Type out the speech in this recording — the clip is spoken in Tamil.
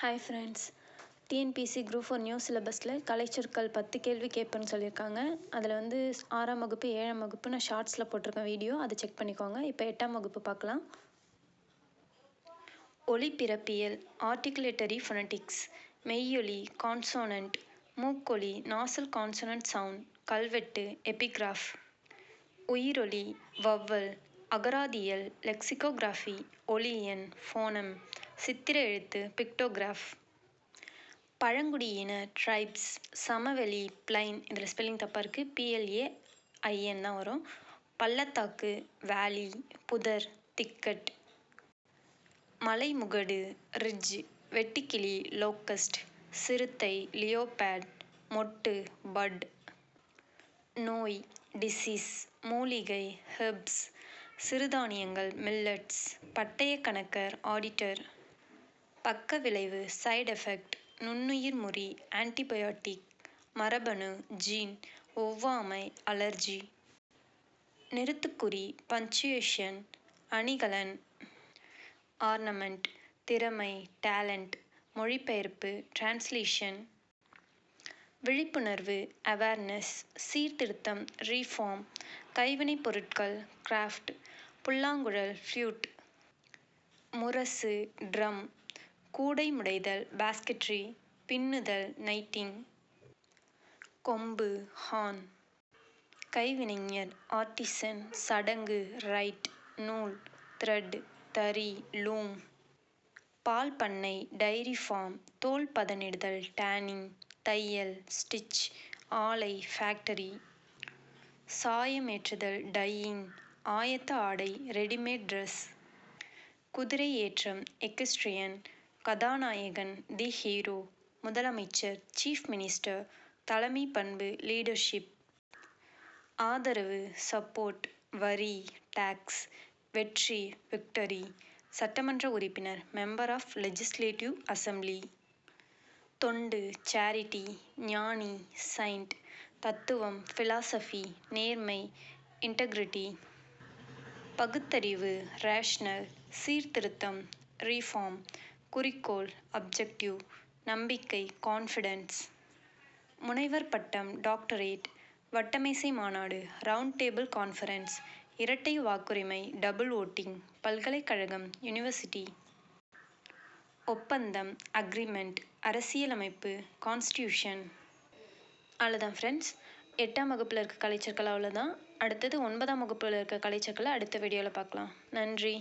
Hi friends TNPSC group four new சிலபஸில் கலைச்சொற்கள் பத்து கேள்வி கேட்பேன்னு சொல்லியிருக்காங்க. அதில் வந்து ஆறாம் வகுப்பு ஏழாம் வகுப்பு நான் ஷார்ட்ஸில் போட்டிருக்கேன் வீடியோ அதை செக் பண்ணிக்கோங்க. இப்போ எட்டாம் வகுப்பு பார்க்கலாம். ஒளிப்பிறப்பியல் ஆர்டிகுலேட்டரி ஃபொனட்டிக்ஸ் மெய்யொலி கான்சோனன்ட் மூக்கொலி நாசல் கான்சோனன்ட் சவுண்ட் கல்வெட்டு எபிகிராஃப் உயிரொலி வவ்வல் அகராதியல் லெக்சிகோகிராஃபி ஒலியன் ஃபோனம் சித்திர எழுத்து பிக்டோகிராஃப் பழங்குடியின ட்ரைப்ஸ் சமவெளி பிளைன் இதில் ஸ்பெல்லிங் தப்பாக இருக்குது பிஎல்ஏ ஐஎன் தான் வரும். பள்ளத்தாக்கு வேலி புதர் திக்கட் மலைமுகடு ரிட்ஜ் வெட்டுக்கிளி லோக்கஸ்ட் சிறுத்தை லியோபேட் மொட்டு பட் நோய் டிசீஸ் மூலிகை ஹெர்ப்ஸ் சிறுதானியங்கள் மில்லட்ஸ் பட்டய கணக்கர் ஆடிட்டர் பக்க விளைவு சைடு எஃபெக்ட் நுண்ணுயிர் முறி ஆன்டிபயோட்டிக் மரபணு ஜீன் ஒவ்வாமை அலர்ஜி நிறுத்துக்குறி பஞ்சுவேஷன் அணிகலன் ஆர்னமெண்ட் திறமை டேலண்ட் மொழிபெயர்ப்பு டிரான்ஸ்லேஷன் விழிப்புணர்வு அவேர்னஸ் சீர்திருத்தம் ரீஃபார்ம் கைவினைப் பொருட்கள் கிராஃப்ட் புல்லாங்குழல் ஃப்ளூட் முரசு ட்ரம் கூடை முடைதல் பாஸ்கெட்ரி பின்னுதல் நைட்டிங் கொம்பு ஹார்ன் கைவினைஞர் ஆர்டிசன் சடங்கு ரைட் நூல் த்ரெட் தறி லூம் பால் பண்ணை டைரி ஃபார்ம் தோல் பதனிடுதல் டேனிங் தையல் ஸ்டிச் ஆலை ஃபேக்டரி சாயமேற்றுதல் டையிங் ஆயத்த ஆடை ரெடிமேட் ட்ரெஸ் குதிரை ஏற்றம் எக்வெஸ்ட்ரியன் கதாநாயகன் தி ஹீரோ முதலமைச்சர் சீஃப் மினிஸ்டர் தலைமை பண்பு லீடர்ஷிப். ஆதரவு சப்போர்ட் வரி டாக்ஸ் வெற்றி விக்டரி சட்டமன்ற உறுப்பினர் மெம்பர் ஆஃப் லெஜிஸ்லேட்டிவ் அசம்பிளி. தொண்டு சேரிட்டி ஞானி சைண்ட் தத்துவம் ஃபிலாசபி நேர்மை இன்டெகிரிட்டி. பகுத்தறிவு ரேஷ்னல் சீர்திருத்தம் ரீஃபார்ம் குறிக்கோள் அப்ஜெக்டிவ் நம்பிக்கை கான்ஃபிடென்ஸ் முனைவர் பட்டம் டாக்டரேட் வட்டமேசை மாநாடு ரவுண்ட் டேபிள் கான்ஃபரன்ஸ் இரட்டை வாக்குரிமை டபுள் ஓட்டிங் பல்கலைக்கழகம் யூனிவர்சிட்டி ஒப்பந்தம் அக்ரிமெண்ட் அரசியலமைப்பு கான்ஸ்டியூஷன் அவ்வளோதான் ஃப்ரெண்ட்ஸ் எட்டாம் வகுப்பில் இருக்க கலைச்சொற்கள் அவ்வளோதான் அடுத்தது ஒன்பதாம் வகுப்பில் இருக்க கலைச்சொற்களை அடுத்த வீடியோவில் பார்க்கலாம். நன்றி.